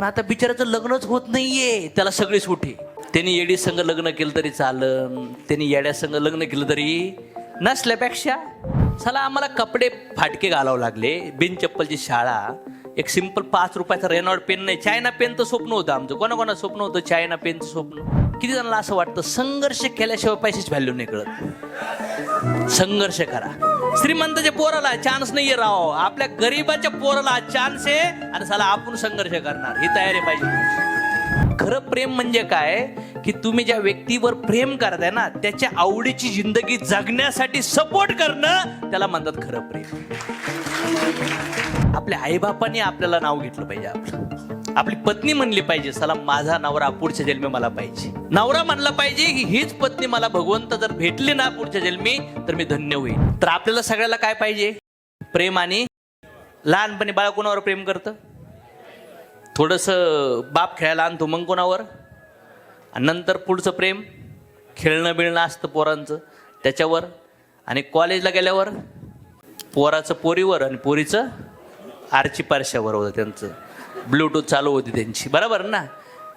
पण आता बिचाराचं लग्नच होत नाहीये. त्याला सगळी सूट आहे. त्यांनी येडी संघ लग्न केलं तरी चालन. त्यांनी येड्या संघ लग्न केलं तरी नसल्यापेक्षा चला आम्हाला कपडे फाटके घालावं लागले. बिन चप्पलची शाळा. एक सिंपल पाच रुपयाचा रेनॉल्ड पेन नाही. चायना पेनचं स्वप्न होतं आमचं. कोणा स्वप्न होतं? चायना पेनचं स्वप्न. किती जणांना असं वाटतं संघर्ष केल्याशिवाय पैशाची व्हॅल्यू नाही कळत. संघर्ष करा. श्रीमंताच्या पोराला चान्स नाहीये राव. आपल्या गरीबाच्या पोराला चान्स आहे आणि साला आपण संघर्ष करणार. ही तयारी पाहिजे. खरं प्रेम म्हणजे काय? की तुम्ही ज्या व्यक्तीवर प्रेम करताय ना त्याच्या आवडीची जिंदगी जगण्यासाठी सपोर्ट करणं त्याला म्हणतात खरं प्रेम. आपल्या आईबापाने आपल्याला नाव घेतलं पाहिजे आपलं. आपली पत्नी म्हणली पाहिजे चला माझा नवरा पुढच्या जन्मी मला पाहिजे. नवरा म्हणला पाहिजे की हीच पत्नी मला भगवंत जर भेटली ना पुढच्या जन्मी तर मी धन्य होईल तर आपल्याला सगळ्याला काय पाहिजे? प्रेम आणि लहानपणी बाळ कोणावर प्रेम करतं? थोडस बाप खेळायला आणतो मग कोणावर? आणि नंतर पुढचं प्रेम खेळणं बिळणं असतं पोरांचं त्याच्यावर. आणि कॉलेजला गेल्यावर पोराचं पोरीवर आणि पोरीचं आरची पारशावर होतं त्यांचं. ब्लूटूथ चालू होती त्यांची. बरोबर ना?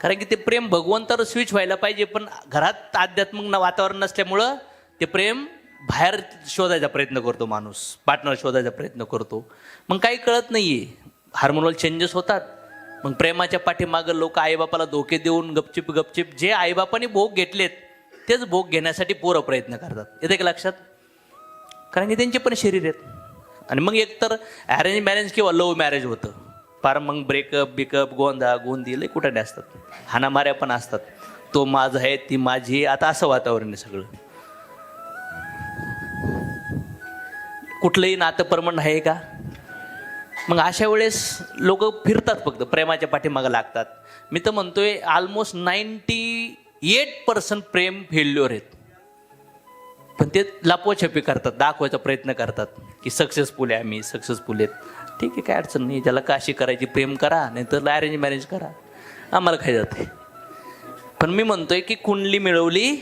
कारण की ते प्रेम भगवंतावर स्विच व्हायला पाहिजे पण घरात आध्यात्मिक वातावरण नसल्यामुळं ते प्रेम बाहेर शोधायचा प्रयत्न करतो माणूस पार्टनर शोधायचा प्रयत्न करतो. मग काही कळत नाही आहे हार्मोनल चेंजेस होतात. मग प्रेमाच्या पाठीमागं लोक आईबापाला धोके देऊन गपचिप गपचिप जे आईबापाने भोग घेतलेत तेच भोग घेण्यासाठी पोरं प्रयत्न करतात. येते का लक्षात? कारण की त्यांचे पण शरीर आहेत. आणि मग एकतर अरेंज मॅरेज किंवा लव्ह मॅरेज होतं. फार मग ब्रेकअप बिकअप गोंधा गोंदी लय कुठं असतात? हाणामाऱ्या पण असतात. तो माझा आहे ती माझी आहे. आता असं वातावरण आहे सगळं. कुठलंही नातं परमंड आहे का? मग अशा वेळेस लोक फिरतात फक्त प्रेमाच्या पाठीमागं लागतात. मी तर म्हणतोय ऑलमोस्ट नाईन्टी एट पर्सेंट प्रेम फेल्युअर आहेत. पण ते लपवाछपी करतात दाखवायचा प्रयत्न करतात की सक्सेसफुल आहे आम्ही सक्सेसफुल आहेत. ठीक आहे काय अडचण नाही. ज्याला काशी करायची प्रेम करा नाही तर अरेंज मॅरेज करा. आम्हाला काय जाते? पण मी म्हणतोय की कुंडली मिळवली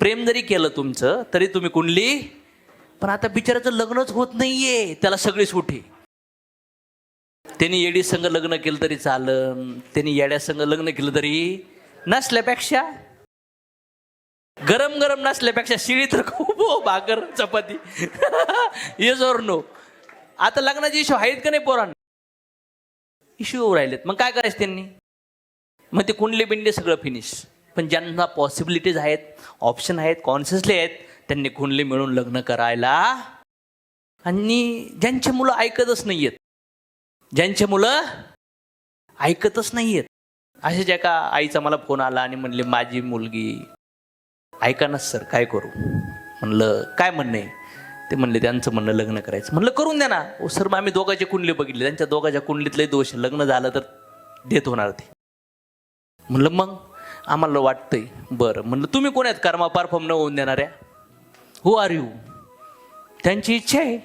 प्रेम जरी केलं तुमचं तरी तुम्ही कुंडली पण आता बिचाराचं लग्नच होत नाहीये. त्याला सगळी सुटी त्यांनी येडी संघ लग्न केलं तरी चालं त्यांनी येड्या संघ लग्न केलं तरी नसल्यापेक्षा गरम गरम नसल्यापेक्षा शिळी तर खूप हो भाकर चपाती. येस और नो आता लग्नाचे इश्यू आहेत का नाही पोरांना? इश्यू राहिलेत. मग काय करायचं त्यांनी? मग ते कुंडले बिंडले सगळं फिनिश पण ज्यांना पॉसिबिलिटीज आहेत ऑप्शन आहेत कॉन्शियसली आहेत त्यांनी कुंडली मिळून लग्न करायला आणि ज्यांची मुलं ऐकतच नाही आहेत ज्यांचे मुलं ऐकतच नाही आहेत अशाच एका आईचा मला फोन आला आणि म्हणले माझी मुलगी ऐका ना सर काय करू? म्हणलं काय म्हणणं आहे? ते म्हणले त्यांचं म्हणणं लग्न करायचं. म्हणलं करून द्या ना. ओ सर मग आम्ही दोघांचे कुंडली बघितले. त्यांच्या दोघांच्या कुंडलीतले दोष लग्न झालं तर देत होणार ते. म्हणलं मग आम्हाला वाटतंय. बरं. म्हणलं तुम्ही कोण आहेत? कर्मा परफॉर्म न होऊन देणाऱ्या? हो आर यू त्यांची इच्छा आहे.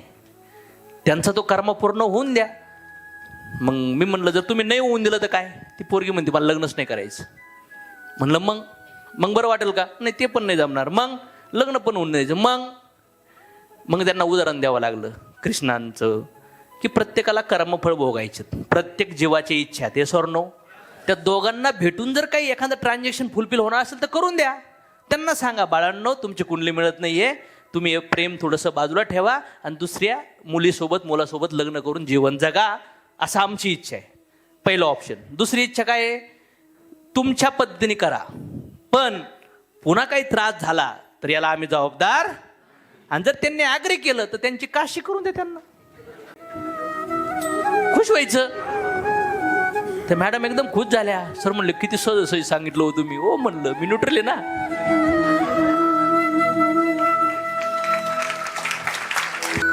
त्यांचा तो कर्म पूर्ण होऊन द्या. मग मी म्हणलं जर तुम्ही नाही होऊन दिलं तर काय? ती पोरगी म्हणते मला लग्नच नाही करायचं. म्हणलं मग? मग बरं वाटेल का? नाही ते पण नाही जमणार. मग? लग्न पण होऊन द्यायचं मग? मग त्यांना उदाहरण द्यावं लागलं कृष्णांचं की प्रत्येकाला कर्मफळ भोगायचं प्रत्येक जीवाची इच्छा ते नो त्या दोघांना भेटून जर काही एखादं ट्रान्झॅक्शन फुलफिल होणार असेल तर करून द्या. त्यांना सांगा बाळांनो तुमची कुंडली मिळत नाहीये. तुम्ही प्रेम थोडंसं बाजूला ठेवा आणि दुसऱ्या मुलीसोबत मुलासोबत लग्न करून जीवन जगा असं आमची इच्छा आहे. पहिलं ऑप्शन दुसरी इच्छा काय आहे? तुमच्या पद्धतीने करा. पण पुन्हा काही त्रास झाला तर याला आम्ही जबाबदार आणि जर त्यांनी आग्रे केलं तर त्यांची काशी करून दे त्यांना. खुश व्हायचं. तर मॅडम एकदम खुश झाल्या. सर म्हणलं किती सहज सहज सांगितलं होतं मी हो म्हणलं मी न्यूट्रल आहे ना.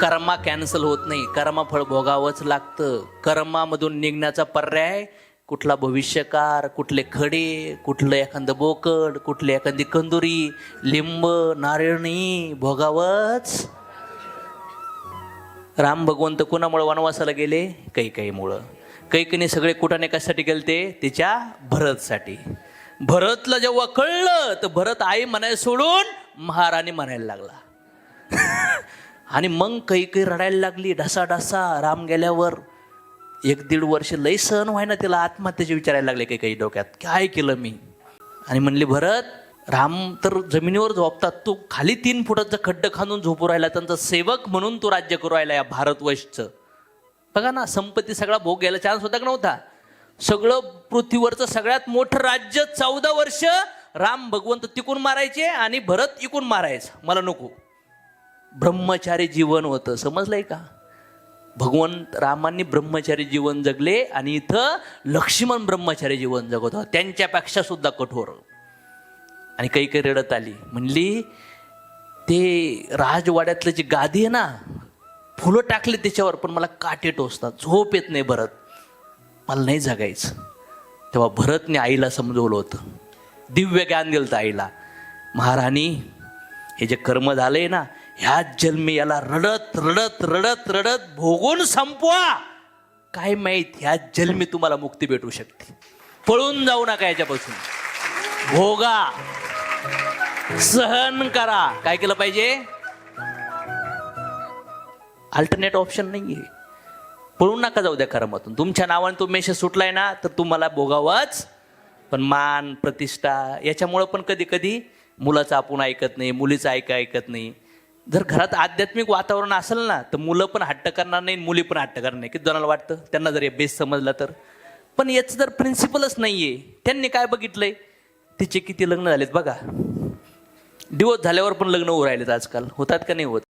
कर्मा कॅन्सल होत नाही. कर्मा फळ भोगावंच लागतं. कर्मामधून निघण्याचा पर्याय कुठला भविष्यकार कुठले खडे कुठलं एखादं बोकड कुठली एखादी कंदुरी लिंब नारळणी भोगावच. राम भगवंत कुणामुळे वनवासाला गेले? काही काही मुळं सगळे कुठाने कशासाठी गेले ते तिच्या भरतसाठी. भरतला जेव्हा कळलं तर भरत आई म्हणायला सोडून महाराणी म्हणायला लागला. आणि मग काही काही रडायला लागली ढसा ढसा राम गेल्यावर. एक दीड वर्ष लय सहन व्हाय ना तिला आत्महत्येचे विचारायला लागले काही काही डोक्यात. काय केलं मी? आणि म्हणले भरत राम तर जमिनीवर झोपतात. तू खाली तीन फुटाचं खड्ड खांदून झोपू राहिला त्यांचा सेवक म्हणून तू राज्य करू राहिला या भारतवर्षचं. बघा ना संपत्ती सगळा भोग घ्यायला चान्स होता का नव्हता? सगळं पृथ्वीवरचं सगळ्यात मोठं राज्य चौदा वर्ष राम भगवंत तिकून मारायचे आणि भरत इकून मारायचं. मला नको. ब्रह्मचारी जीवन होतं. समजलंय का? भगवंत रामांनी ब्रह्मचारी जीवन जगले आणि इथं लक्ष्मण ब्रह्मचारी जीवन जगत होता. त्यांच्यापेक्षा सुद्धा कठोर. आणि काही काही रडत आली. म्हणली ते राजवाड्यातलं जी गादी आहे ना फुलं टाकले त्याच्यावर पण मला काटे टोचतात. झोप येत नाही भरत. मला नाही जगायचं. तेव्हा भरतने आईला समजवलं होतं. दिव्य ज्ञान दिलं तर आईला. महाराणी हे जे कर्म झालंय ना ह्या जन्मी याला रडत रडत रडत रडत भोगून संपवा. काय माहीत ह्या जन्मी तुम्हाला मुक्ती भेटू शकते. पळून जाऊ नका याच्यापासून. भोगा. सहन करा. काय केलं पाहिजे? अल्टरनेट ऑप्शन नाहीये. पळून नका जाऊ द्या कर्मातून. तुमच्या नावाने तो मेसेज सुटलाय ना तर तुम्हाला भोगावंच. पण मान प्रतिष्ठा याच्यामुळं पण कधी कधी मुलाचं आपण ऐकत नाही मुलीचं ऐका ऐकत नाही. जर घरात आध्यात्मिक वातावरण असेल ना तर मुलं पण हट्ट करणार नाही मुली पण हट्ट करणार नाही. किती जणांना वाटतं? त्यांना जर बेस समजला तर. पण याचं जर प्रिन्सिपलच नाहीये. त्यांनी काय बघितलंय? तिचे किती लग्न झालेत बघा. डिवोर्स झाल्यावर पण लग्न होऊ आजकाल. होतात का नाही होत?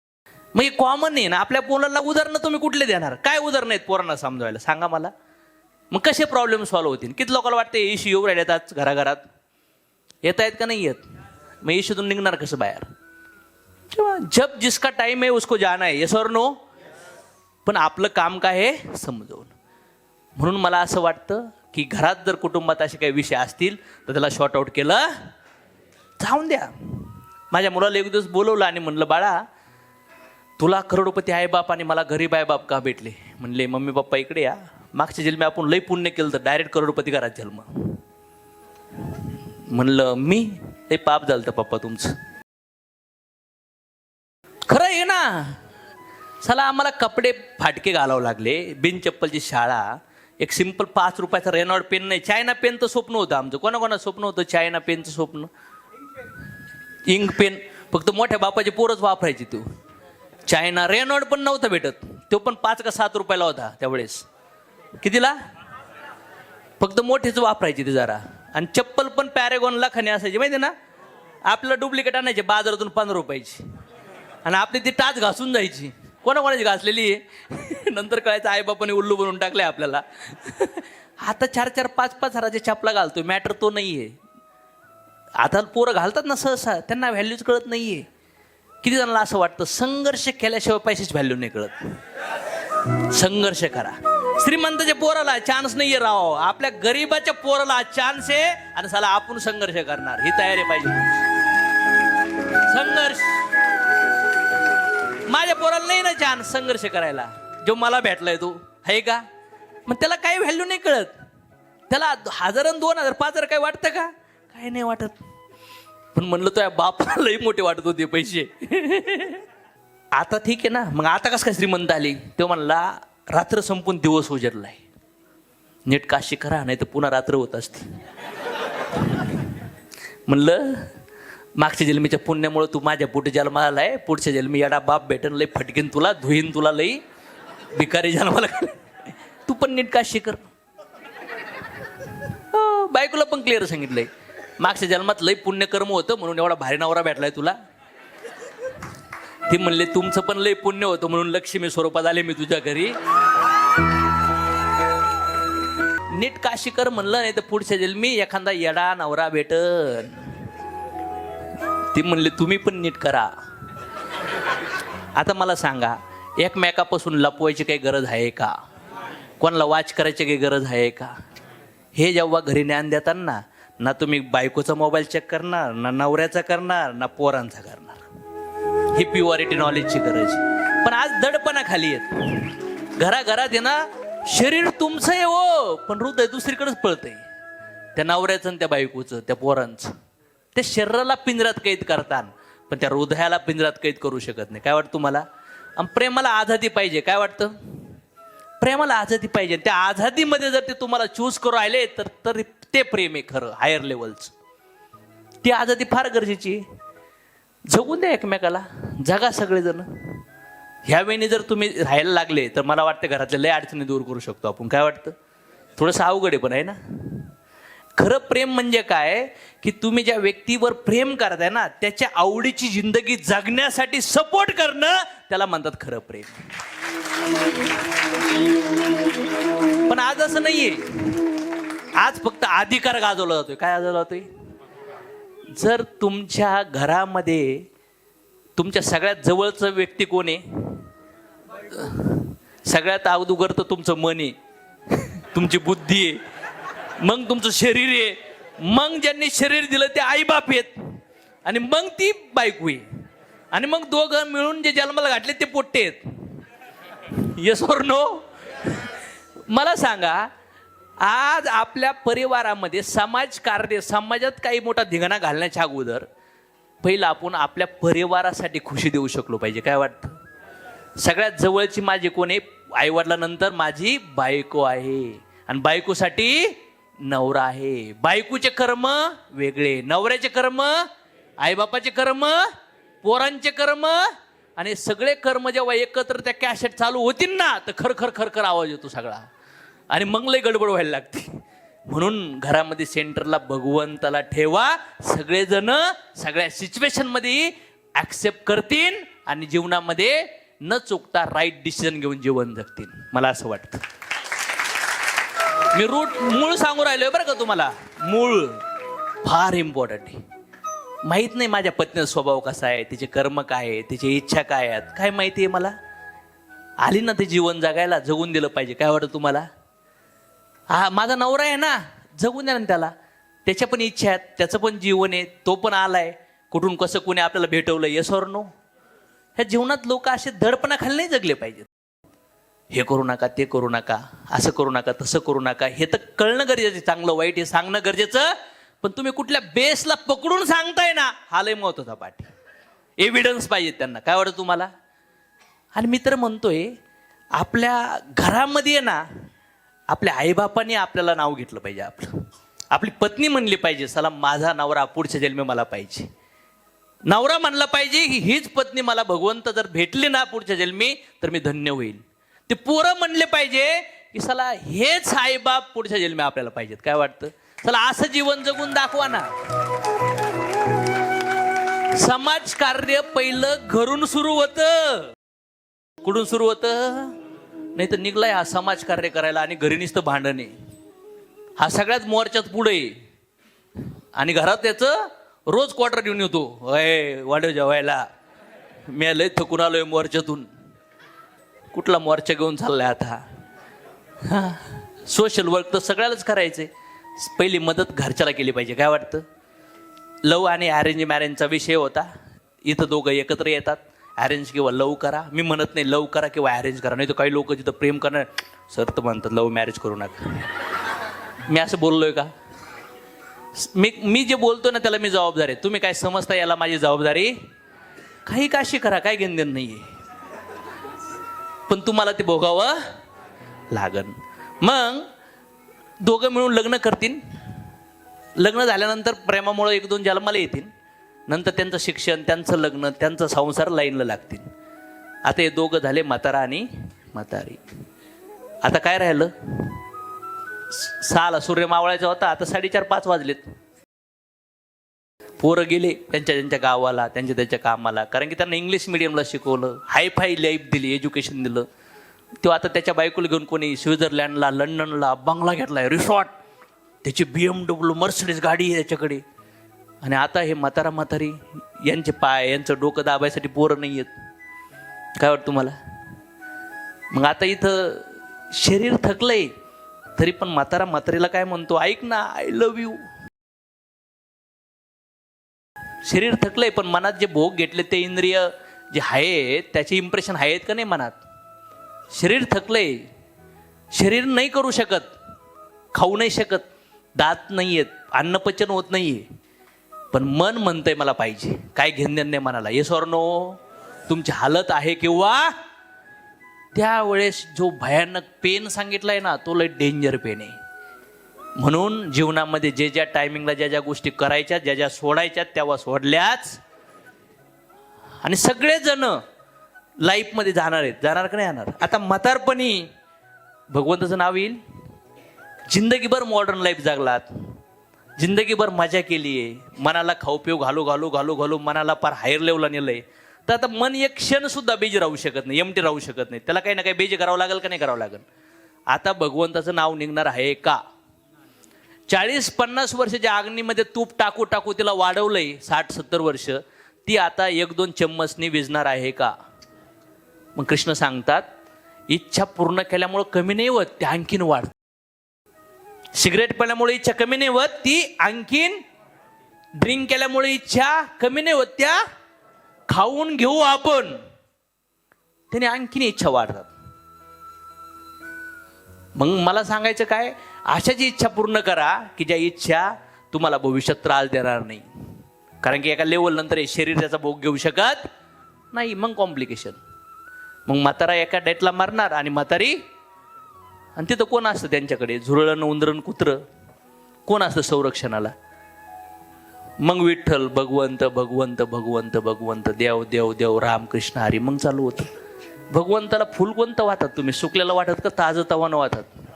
मग हे कॉमन आहे ना. आपल्या पोरांना उदाहरणं तुम्ही कुठले देणार? काय उदाहरणं आहेत पोरांना समजवायला? सांगा मला. मग कसे प्रॉब्लेम सॉल्व्ह होतील? किती लोकांना वाटतं इश्यू येऊ राहिलेत आज घराघरात? येत आहेत का नाही येत? मग इश्यूतून निघणार कसं बाहेर? जब जिसका टाइम आहे उसको जाना आहे. येस और नो पण आपलं काम काय आहे? समजवून. म्हणून मला असं वाटतं की घरात जर कुटुंबात असे काही विषय असतील तर त्याला शॉर्ट आउट केलं जाऊन द्या. माझ्या मुलाला एक दिवस बोलवलं आणि म्हणलं बाळा तुला करोडपती आहे बाप आणि मला गरीब आहे बाप का भेटले? म्हणले मम्मी पप्पा इकडे या. मागच्या जन्मी आपण लई पुण्य केलं तर डायरेक्ट करोडपती घरात जन्म. म्हणलं मी? ते पाप झालं तर पप्पा तुमचं. चला आम्हाला कपडे फाटके घालावं लागले. बिन चप्पलची शाळा. एक सिंपल पाच रुपयाचा रेनॉर्ड पेन नाही. चायना पेन तर स्वप्न होतं आमचं. कोणाकोणा स्वप्न होतं? चायना पेनचं स्वप्न? इंक पेन फक्त मोठ्या बापाचे पोरच वापरायची तू. चायना रेनॉर्ड पण नव्हता भेटत. तो पण पाच का सात रुपयाला होता त्यावेळेस. कितीला? फक्त मोठेच वापरायचे ते जरा. आणि चप्पल पण पॅरेगॉन लाखाने असायची. माहिती ना? आपल्याला डुप्लिकेट आणायचे. बाजारातून पंधरा रुपयाची. आणि आपली ती टाच घासून जायची. कोणाकोणाची घासलेली आहे? नंतर कळायचं आई बापाने उल्लू बनवून टाकलंय आपल्याला. आता चार चार पाच पाच हजाराच्या छापला घालतोय. मॅटर तो नाही आहे आता पोरं घालतात ना सहसा. त्यांना व्हॅल्यूच कळत नाही आहे किती जणांना असं वाटतं? संघर्ष केल्याशिवाय पैशाची व्हॅल्यू नाही कळत. संघर्ष करा. श्रीमंताच्या पोराला चान्स नाहीये राव. आपल्या गरीबाच्या पोराला चान्स आहे आणि साला आपण संघर्ष करणार. ही तयारी पाहिजे. संघर्ष. माझ्या पोराला नाही ना छान संघर्ष करायला. जो मला भेटलाय तो. आहे का? मग त्याला काही व्हॅल्यू नाही कळत. त्याला हजार आणि दोन हजार पाच हजार काय वाटतं का? काय नाही वाटत. पण म्हणलं तो या बापाला लई मोठे वाटत होते पैसे. आता ठीक आहे ना. मग आता कसं काय श्रीमंत आली? तो म्हणला रात्र संपून दिवस उजडलाय नीट काशी करा नाही तर पुन्हा रात्र होत असते. म्हणलं मागच्या जन्मीच्या पुण्यामुळे तू माझ्या पुढे जन्माला आहे पुढच्या जन्मी याडा बाप भेटन लई फटकीन तुला धुईन तुला लई भिकारी जन्माला तू पण नीट काशी कर. हो, बायकोला पण क्लिअर सांगितलंय. मागच्या जन्मात लई पुण्यकर्म होतं म्हणून एवढा भारी नवरा भेटलाय तुला. ती म्हणले तुमचं पण लई पुण्य होतं म्हणून लक्ष्मी स्वरूपात आले मी तुझ्या घरी. नीट काशी कर म्हणलं नाही तर पुढच्या जन्मी एखादा येडा नवरा भेटन. ती म्हणले तुम्ही पण नीट करा. आता मला सांगा एकमेकापासून लपवायची काही गरज आहे का? कोणाला वाच करायची काही गरज आहे का? हे जेव्हा घरी ज्ञान देताना ना तुम्ही बायकोचा मोबाईल चेक करणार ना नवऱ्याचा करणार ना पोरांचा करणार. ही प्युअरिटी नॉलेजची गरज आहे. पण आज दडपणा खाली येत. घराघरात आहे ना शरीर तुमचं आहे हो पण हृदय दुसरीकडेच पळतंय. त्या नवऱ्याचं आणि त्या बायकोचं त्या पोरांचं. त्या शरीराला पिंजरात कैद करतात पण त्या हृदयाला पिंजरात कैद करू शकत नाही. काय वाटतं तुम्हाला? आणि प्रेमाला आझादी पाहिजे काय वाटतं? प्रेमाला आझादी पाहिजे. त्या आझादीमध्ये जर ते तुम्हाला चूज करू राहिले तर तरी ते प्रेम आहे खरं हायर लेवलचं ती आझादी फार गरजेची आहे. जगून द्या एकमेकाला. जगा सगळेजण. ह्या वेळी जर तुम्ही राहायला लागले तर मला वाटतं घरातल्या लय अडचणी दूर करू शकतो आपण. काय वाटतं? थोडंसं अवघड आहे पण आहे ना? खरं प्रेम म्हणजे काय? की तुम्ही ज्या व्यक्तीवर प्रेम करताय ना त्याच्या आवडीची जिंदगी जगण्यासाठी सपोर्ट करणं त्याला म्हणतात खरं प्रेम. पण आज असं नाहीये. आज फक्त अधिकार गाजवला जातोय. काय गाजवला जातोय? जर तुमच्या घरामध्ये तुमच्या सगळ्यात जवळचं व्यक्ती कोण आहे? सगळ्यात अगोदर तर तुमचं मन आहे. तुमची बुद्धी आहे. मग तुमचं शरीर आहे. मग ज्यांनी शरीर दिलं ते आईबाप आहेत. आणि मग ती बायको आहे. आणि मग दोघं मिळून जे जन्माला घातले ते पोट्टे आहेत. येस और नो मला सांगा आज आपल्या परिवारामध्ये समाज कार्य समाजात काही मोठा धिंगाणा घालण्याच्या अगोदर पहिलं आपण आपल्या परिवारासाठी खुशी देऊ शकलो पाहिजे. काय वाटतं? सगळ्यात जवळची माझी कोण आहे? आईवडिलानंतर माझी बायको आहे. आणि बायकोसाठी नवरा आहे. बायकोचे कर्म वेगळे नवऱ्याचे कर्म आईबापाचे कर्म पोरांचे कर्म आणि सगळे कर्म जेव्हा एकत्र त्या कॅसेट चालू होतील ना तर खर खर खर खर आवाज येतो सगळा. आणि मग लई गडबड व्हायला लागते. म्हणून घरामध्ये सेंटरला भगवंताला ठेवा सगळेजण सगळ्या सिच्युएशनमध्ये ॲक्सेप्ट करतील आणि जीवनामध्ये न चुकता राईट डिसिजन घेऊन जीवन जगतील. मला असं वाटतं. मी रूट मूळ सांगू राहिलोय बरं का तुम्हाला. मूळ फार इम्पॉर्टंट आहे. माहीत नाही माझ्या पत्नीचा स्वभाव कसा आहे तिचे कर्म काय आहे तिची इच्छा काय आहेत काय माहिती आहे मला? आली ना ते जीवन जगायला जगून दिलं पाहिजे. काय वाटतं तुम्हाला? हा माझा नवरा आहे ना जगून द्या ना त्याला. त्याच्या पण इच्छा आहेत त्याचं पण जीवन आहे तो पण आलाय. कुठून कसं कोणी आपल्याला भेटवलं येस और नो ह्या जीवनात लोक असे धडपणाखाली नाही जगले पाहिजेत. हे करू नका ते करू नका असं करू नका तसं करू नका हे तर कळणं गरजेचं आहे. चांगलं वाईट हे सांगणं गरजेचं. पण तुम्ही कुठल्या बेसला पकडून सांगताय ना हा लय महत्त्वाचा पाठी एव्हिडन्स पाहिजे त्यांना. काय वाटतं तुम्हाला? आणि मी तर म्हणतोय आपल्या घरामध्ये ना आपल्या आईबापाने आपल्याला नाव घेतलं पाहिजे आपलं. आपली पत्नी म्हणली पाहिजे चला माझा नवरा पुढच्या जन्मी मला पाहिजे. नवरा म्हणला पाहिजे की हीच पत्नी मला भगवंत जर भेटली ना पुढच्या जन्मी तर मी धन्य होईल. ते पोरं म्हणले पाहिजे की चला हेच साईबाप पुढच्या जन्मी आपल्याला पाहिजेत. काय वाटतं? चला असं जीवन जगून दाखवा ना. समाज कार्य पहिलं घरून सुरू होतं. कुठून सुरू होतं? नाही तर निघलाय हा समाज कार्य करायला आणि घरी नुसतं भांडणे. हा सगळ्याच मोर्चात पुढे. आणि घरात त्याचं रोज क्वार्टर घेऊन येतो. अय वाढव जेवायला. मी लय थकून आलोय मोर्चातून. कुठला मोर्चा घेऊन चाललाय आता? हा? सोशल वर्क तर सगळ्यालाच करायचंय. पहिली मदत घरच्याला केली पाहिजे काय वाटतं? लव आणि अरेंज मॅरेजचा विषय होता. इथं दोघं एकत्र येतात. अरेंज किंवा लव करा. मी म्हणत नाही लव करा किंवा अरेंज करा. नाही तर काही लोक जिथं प्रेम करणार सर तर म्हणतात लव मॅरेज करू नका. मी असं बोललोय का? मी मी जे बोलतो ना त्याला मी जबाबदार आहे. तुम्ही काय समजता याला माझी जबाबदारी? काही काशी करा काय घेणदेण नाही आहे पण तुम्हाला ते भोगावं लागन. मग दोघं मिळून लग्न करतील लग्न झाल्यानंतर प्रेमामुळे एक दोन जन्माला येतील नंतर त्यांचं शिक्षण त्यांचं लग्न त्यांचा संसार लाईनला लागतील आता हे दोघं झाले म्हातारा आणि म्हातारी. आता काय राहिलं? सहाला सूर्य मावळायचा होता आता साडेचार पाच वाजलेत. पोरं गेले त्यांच्या त्यांच्या गावाला त्यांच्या त्यांच्या कामाला. कारण की त्यांना इंग्लिश मिडियमला शिकवलं हाय फाय लाईफ दिली एज्युकेशन दिलं. तो आता त्याच्या बायकोला घेऊन कोणी स्वित्झर्लंडला लंडनला बंगला घेतलाय रिसॉर्ट त्याची बी एम डब्ल्यू मर्सिडीज गाडी आहे त्याच्याकडे. आणि आता हे म्हातारा म्हातारी यांचे पाय यांचं डोकं दाबायसाठी पोरं नाही आहेत. काय वाटतं तुम्हाला? मग आता इथं शरीर थकलंय तरी पण म्हातारा म्हातारीला काय म्हणतो? ऐक ना आय लव्ह यू शरीर थकलंय पण मनात जे भोग घेतले ते इंद्रिय जे आहेत त्याचे इम्प्रेशन आहेत का नाही मनात? शरीर थकलंय. शरीर नाही करू शकत खाऊ नाही शकत दात नाही आहेत अन्नपचन होत नाही आहे पण मन म्हणतंय मला पाहिजे काय घेणं नाही मनाला. येस और नो तुमची हालत आहे किंवा त्यावेळेस जो भयानक पेन सांगितलाय ना तो लय डेंजर पेन आहे. म्हणून जीवनामध्ये जे ज्या टायमिंगला ज्या ज्या गोष्टी करायच्या ज्या ज्या सोडायच्या तेव्हा सोडल्याच. आणि सगळेजण लाईफमध्ये जाणार आहेत. जाणार का नाही जाणार? आता म्हातारपणी भगवंताचं नाव येईल? जिंदगीभर मॉडर्न लाईफ जगलात. जिंदगीभर मजा केली आहे मनाला खाऊ पिऊ घालू घालू घालू घालू मनाला फार हायर लेवला नेलंय. तर आता मन एक क्षण सुद्धा बेजी राहू शकत नाही एमटी राहू शकत नाही. त्याला काही ना काही बेजी करावं लागेल का नाही करावं लागेल? आता भगवंताचं नाव निघणार आहे का? चाळीस पन्नास वर्षाच्या अग्नीमध्ये तूप टाकू टाकू तिला वाढवलंय साठ सत्तर वर्ष. ती आता एक दोन चम्मचनी विजणार आहे का? मग कृष्ण सांगतात इच्छा पूर्ण केल्यामुळं कमी नाही होत ते आणखीन वाढ. सिगरेट पिल्यामुळे इच्छा कमी नाही होत ती आणखीन ड्रिंक केल्यामुळे इच्छा कमी नाही होत त्या खाऊन घेऊ आपण. त्याने आणखीन इच्छा वाढतात. मग मला सांगायचं काय अशाची इच्छा पूर्ण करा की ज्या इच्छा तुम्हाला भविष्यात त्रास देणार नाही. कारण की एका लेवल नंतर हे शरीर त्याचा भोग घेऊ शकत नाही. मग कॉम्प्लिकेशन मग म्हातारा एका डेटला मारणार आणि म्हातारी आणि तिथं कोण असतं त्यांच्याकडे? झुरळण उंदरण कुत्र. कोण असतं संरक्षणाला? मग विठ्ठल भगवंत भगवंत भगवंत भगवंत देव देव देव राम कृष्ण हरी मग चालू होतं. भगवंताला फुल कोणतं वाटत तुम्ही? सुकल्याला वाटत का ताजं तवानं वाटत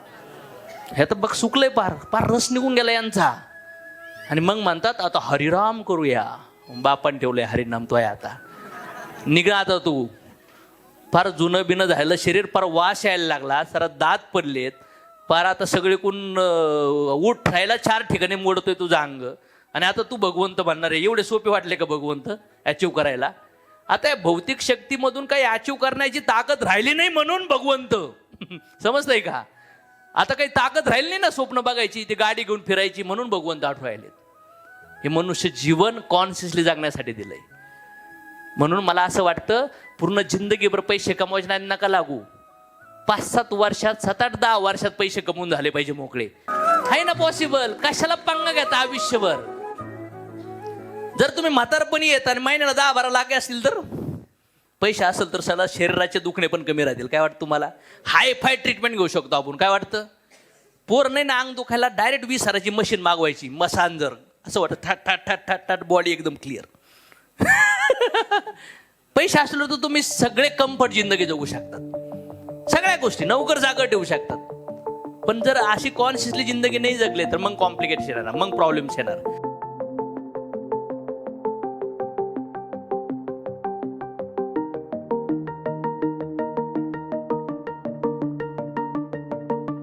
हे तर बघ सुकलंय पार. पार रस निघून गेला यांचा. आणि मग म्हणतात आता हरिराम करूया. बापान ठेवले हरिनाम तो आहे आता. निघा आता तू. फार जुनं बिनं झालं शरीर फार वास यायला लागला. जरा दात पडलेत. फार आता सगळे कोण उठ राहायला चार ठिकाणी मोडतोय तुझं अंग. आणि आता तू भगवंत म्हणणार आहे. एवढे सोपे वाटले का भगवंत अचीव करायला? आता या भौतिक शक्तीमधून काही अचीव करण्याची ताकद राहिली नाही म्हणून भगवंत. समजतंय का? आता काही ताकद राहिली नाही ना स्वप्न बघायची ती गाडी घेऊन फिरायची म्हणून भगवंत आठवायलेत हे मनुष्य जीवन कॉन्शियसली जगण्यासाठी दिलंय. म्हणून मला असं वाटतं पूर्ण जिंदगीभर पैसे कमवायचे नका लागू. पाच सात वर्षात सात आठ दहा वर्षात पैसे कमवून झाले पाहिजे मोकळे. आहे ना पॉसिबल कशाला पंग घेता आयुष्यभर? जर तुम्ही म्हातारपणी येत आणि महिन्याला दहा बारा लागे असतील तर? पैसे असेल तर सला शरीराचे दुखणे पण कमी राहतील. काय वाटतं तुम्हाला? हाय फाय ट्रीटमेंट घेऊ शकतो आपण. काय वाटतं? पोर नाही ना अंग दुखायला डायरेक्ट वीस हजाराची मशीन मागवायची. मसांजर. असं वाटतं. ठाट ठाट ठाट ठाट ठाट बॉडी एकदम क्लिअर पैसे असले तर तुम्ही सगळे कम्फर्ट जिंदगी जगू शकतात सगळ्या गोष्टी नवकर जागा ठेवू शकतात पण जर अशी कॉन्शियसली जिंदगी नाही जगले तर मग कॉम्प्लिकेशन येणार. मग प्रॉब्लेम्स येणार.